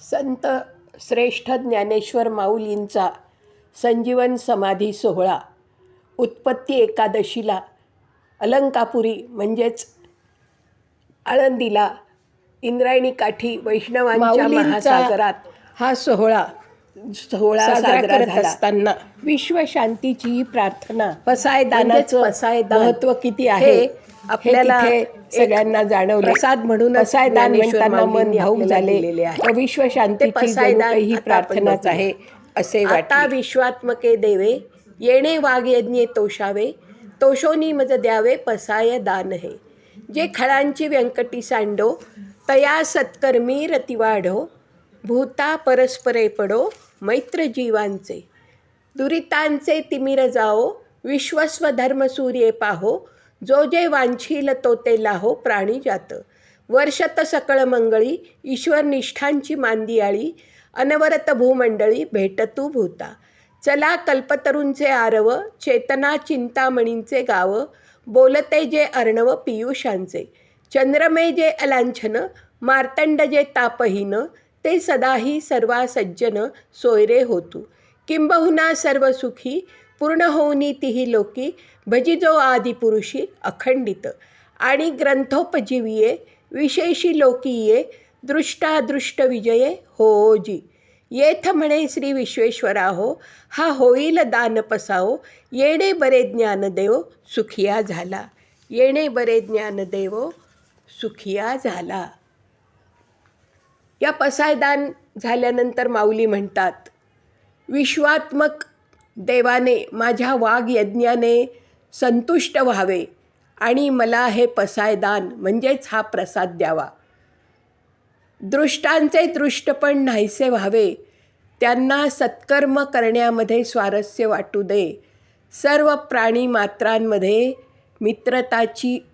संत श्रेष्ठ ज्ञानेश्वर माऊलींचा संजीवन समाधी सोहळा उत्पत्ती एकादशीला अलंकापुरी म्हणजेच आळंदीला इंद्रायणी काठी वैष्णवांच्या महासागरात हा सोहळा सोहळा साजरा करत असताना विश्वशांतीची प्रार्थना पसायदानाचं महत्त्व किती आहे? आपल्याला सगळ्यांना जाणवले प्रसाद म्हणूनच पसायदान ज्ञानेश्वर म्हणताना मन भाऊक आपल्याला झाले दिलेले आहे. व विश्वशांतीची ते पसायदान जणू काही आता आपण प्रार्थनाच. आहे असे आता वाटते विश्वात्मके देवे येणे वाघयज्ञे तोषावे तोषोनी मज द्यावे पसाय दान हे जे खळांची व्यंकटी सांडो तया सत्कर्मी रतिवाढो भूता परस्परे पडो मैत्र जीवांचे दुरितांचे तिमिर जाओ विश्वस्व धर्म सूर्ये पाहो जो जे वांछील तो ते लाहो प्राणी जात. वर्षत सकळ मंगळी ईश्वर निष्ठांची मांदियाळी अनवरत भूमंडळी भेटतू भूता. चला कल्पतरूंचे आरव चेतना चिंतामणींचे गाव बोलते जे अर्णव पियुषांचे. चंद्रमे जे अलांछन मार्तंड जे तापहीन ते सदाही सर्वा सज्जन सोयरे होतू. किंबहुना सर्व सुखी पूर्ण होऊनी तिही लोकी भजिजो आदिपुरुषी अखंडित. आणि ग्रंथोपजीविये विशेषी लोकीये दृष्टादृष्ट विजये हो जी. येथ म्हणे श्री विश्वेश्वरा हो हा होईल दान पसाओ येणे बरे ज्ञानदेव सुखिया झाला. येणे बरे ज्ञानदेव सुखिया झाला. या पसायदान झाल्यानंतर माऊली म्हणतात विश्वात्मक देवाने माझ्या वागयज्ञाने संतुष्ट व्हावे आणि मला हे पसायदान म्हणजेच हा प्रसाद द्यावा. दृष्टांचे दृष्टपण नाहीसे व्हावे. त्यांना सत्कर्म करण्यामध्ये स्वारस्य वाटू दे. सर्व प्राणी मात्रांमध्ये मित्रताची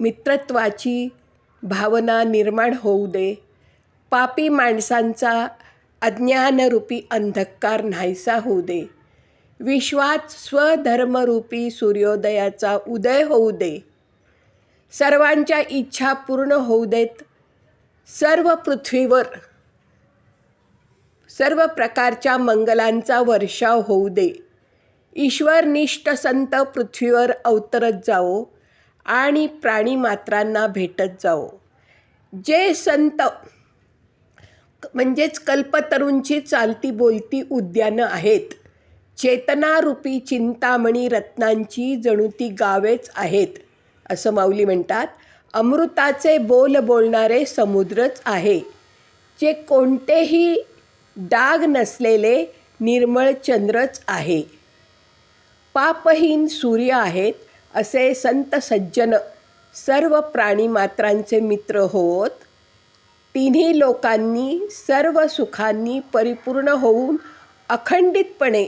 मित्रत्वाची भावना निर्माण होऊ दे. पापी माणसांचा अज्ञानरूपी अंधकार नाहीसा होऊ दे. विश्वात स्वधर्मरूपी सूर्योदयाचा उदय होऊ दे. सर्वांच्या इच्छा पूर्ण होऊ देत सर्व पृथ्वीवर सर्व प्रकारच्या मंगलांचा वर्षाव होऊ दे. ईश्वरनिष्ठ संत पृथ्वीवर अवतरत जाओ आणि प्राणी मात्रांना भेटत जाओ जे संत म्हणजेच कल्पतरूंची चालती बोलती उद्यानं आहेत चेतनारूपी चिंतामणी रत्नांची जणू ती गावेच आहेत असं माऊली म्हणतात. अमृताचे बोल बोलणारे समुद्रच आहे. जे कोणतेही डाग नसलेले निर्मळ चंद्रच आहे. पापहीन सूर्य आहेत असे संत सज्जन सर्व प्राणीमात्रांचे मित्र होत. तिन्ही लोकांनी सर्व सुखांनी परिपूर्ण होऊन अखंडितपणे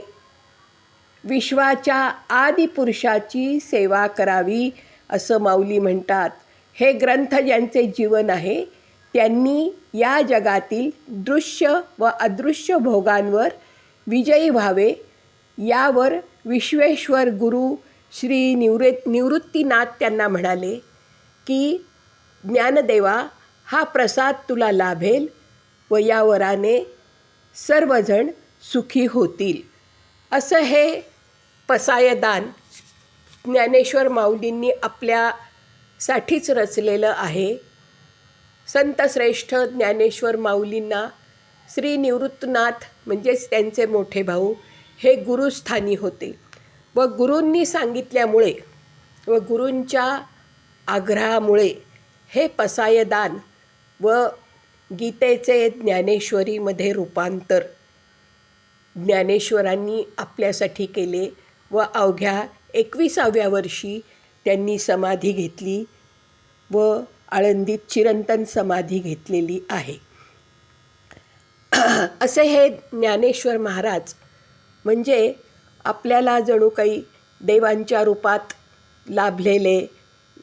विश्वाच्या आदिपुरुषाची सेवा करावी असं माऊली म्हणतात. हे ग्रंथ ज्यांचे जीवन आहे त्यांनी या जगातील दृश्य व अदृश्य भोगांवर विजयी व्हावे. यावर विश्वेश्वर गुरु श्री निवृ निवृत्तीनाथ त्यांना म्हणाले की ज्ञानदेवा हा प्रसाद तुला लाभेल व या वराने सर्वजण सुखी होतील. असं हे पसायदान ज्ञानेश्वर माऊलींनी आपल्यासाठीच रचलेलं आहे. संतश्रेष्ठ ज्ञानेश्वर माऊलींना श्री निवृत्तनाथ म्हणजेच त्यांचे मोठे भाऊ हे गुरुस्थानी होते व गुरूंनी सांगितल्यामुळे व गुरूंच्या आग्रहामुळे हे पसायदान व गीतेचे ज्ञानेश्वरीमध्ये रूपांतर ज्ञानेश्वरांनी आपल्यासाठी केले. व अवघ्या एकविसाव्या वर्षी त्यांनी समाधी घेतली व आळंदीत चिरंतन समाधी घेतलेली आहे. असे हे ज्ञानेश्वर महाराज म्हणजे आपल्याला जणू काही देवांच्या रूपात लाभलेले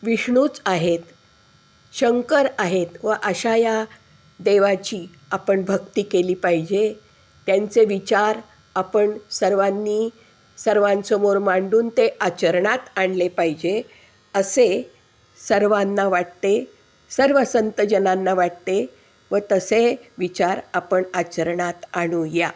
विष्णूच आहेत शंकर आहेत व अशा या देवाची आपण भक्ती केली पाहिजे. त्यांचे विचार आपण सर्वांनी सर्वांसमोर मांडून ते आचरणात आणले पाहिजे असे सर्वांना वाटते सर्व संतजनांना वाटते व तसे विचार आपण आचरणात आणूया.